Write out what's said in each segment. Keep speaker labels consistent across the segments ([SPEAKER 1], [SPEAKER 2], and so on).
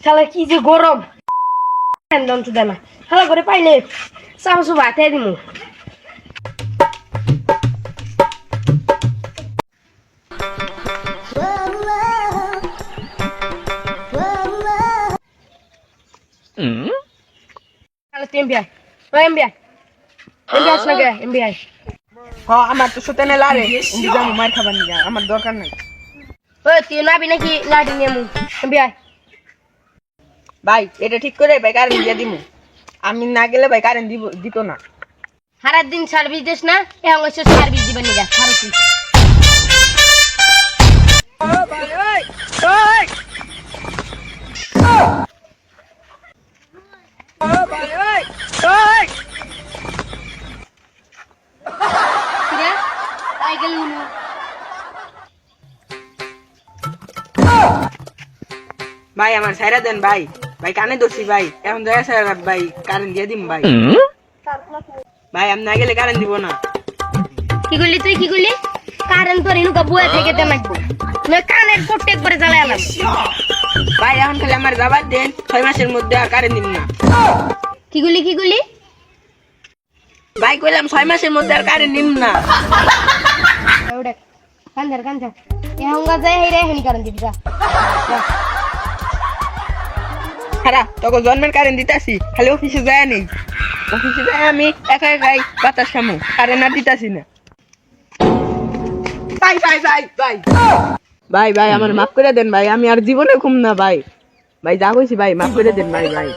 [SPEAKER 1] শালা কি যে গরম। দন্ত দেয় না। শালা করে পাইলে চামচু ভাতে দিমু।
[SPEAKER 2] আমার তো সুতে নেই লারে মার খাবার নিয়ে আমার দরকার নাই।
[SPEAKER 1] ও তুই নাবি নাকি? লাঠি নিয়ে মু। এমবিআই
[SPEAKER 2] ভাই এটা ঠিক করে ভাই কারেন্ট দিয়ে দিমু। আমি না গেলে ভাই কারেন্ট দিব দিত না।
[SPEAKER 1] সারা দিন সার্ভিস দিস না এখন হচ্ছে সার্ভিস দিবেন নিগা সার্ভিস তাই গেল
[SPEAKER 2] ভাই আমার সাইরা দেন ভাই। ভাই কানে ধরছি ভাই। এখন জায়গা সাইরা ভাই কারেন্ট দিয়ে দিম ভাই। ভাই আমি না গেলে কারেন্ট দিব না।
[SPEAKER 1] কি করলি তুই কি করলি? কারেন্ট তোর ইনুকা বুয়া থেকে তে মাইকবো নয় কানের প্রত্যেক করে জ্বালাই আলাম।
[SPEAKER 2] ভাই এখন খালি আমার যাবার দেন ছয় মাসের মধ্যে আর কারেন্ট দিব না।
[SPEAKER 1] কি করলি কি করলি?
[SPEAKER 2] ভাই কইলাম ছয় মাসের মধ্যে আর কারেন্ট নিম না।
[SPEAKER 1] কান্দার কান্দা এখন যায় হেরে হেনি কারেন্ট দিবি যা।
[SPEAKER 2] খারাপ তখন জন্মের কারেন্ট দিতাছি খালি অফিসে যায় নেই অফিসে যায় আমি একা একাই বাতাস খামু কারেন্ট আর দিতাছি না। ভাই ভাই ভাই ভাই ভাই ভাই আমার মাফ করে দেন ভাই আমি আর জীবনে ঘুম না ভাই। ভাই যা কইছি ভাই মাফ করে দেন ভাই ভাই।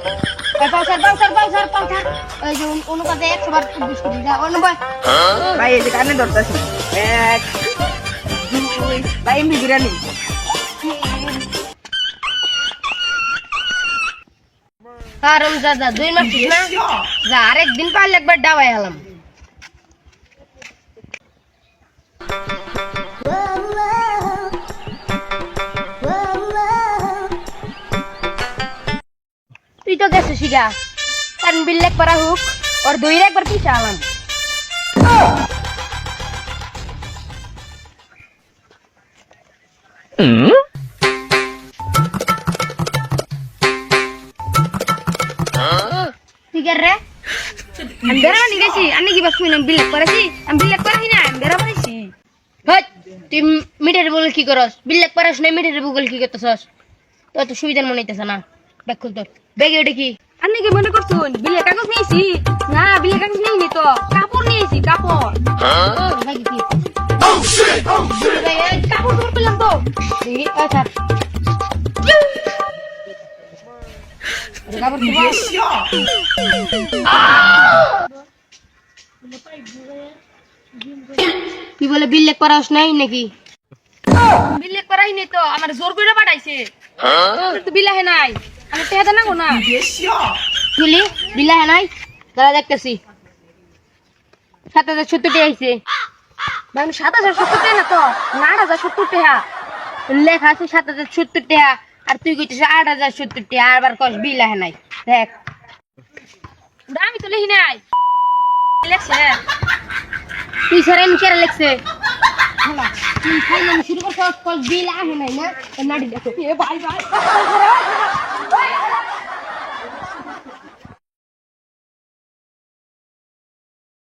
[SPEAKER 2] ভাই এই যে কানে ধরতাছি। এক দুই ভাই এমনি বিরিয়ানি
[SPEAKER 1] কারণ যা যা দুই মাস ঠিক না যা আরেক দিন পারলে একবার ডাবাই হলাম তুই তো গেছিস শিগা কারণ বিল একবার হুক ওর দুই একবার পিছা আলাম ঠিক আছে রে আমি বেরোবা নি গেছি। আমি কি বাস শুনে বিল করেছি আমি বিল করেছি না আমি বেরোবা নিছি হট তুই মিটার বলে কি করস? বিল করাস না মিটার বলে কি করতেছস? তো তো সুবিধার মনে হইতেছে না। ব্যাগ খুল তোর। ব্যাগে ওটা কি?
[SPEAKER 3] আপনি কি মনে করছেন বিলে কাগজ নিয়েছি? না বিলে কাগজ নিইনি তো। কাপড় নিয়েছি কাপড়।
[SPEAKER 1] কি? ভাই, এই কাপড় চোপড় পেলাম তো। কি বলে বিল লেখ করাস নাই নাকি?
[SPEAKER 3] বিলে করাই নেই তো আমার জোর করে পাঠাইছে। তো বিলাহে নাই আমি টেহাতে না গো না।
[SPEAKER 1] গুলি বিলা নাই? দাদা দেখতেছি। সাত হাজার সত্তরটি আইছে
[SPEAKER 3] মানে সাত হাজার সত্তর টাকা তো না আট হাজার সত্তর টাকা।
[SPEAKER 1] লেখা আছে সাত হাজার সত্তর টাকা। আর তুই কইতিস আট হাজার সত্তর টি আর বার কস বিল আহে নাই। দেখ।
[SPEAKER 3] আমি তো লিখি নাই। লেখছে।
[SPEAKER 1] তুই স্যার এমনি কেরা লেখছে। শুরু করছ কস বিল আহে নাই না? নাড়ি দেখো।
[SPEAKER 3] এ ভাই ভাই।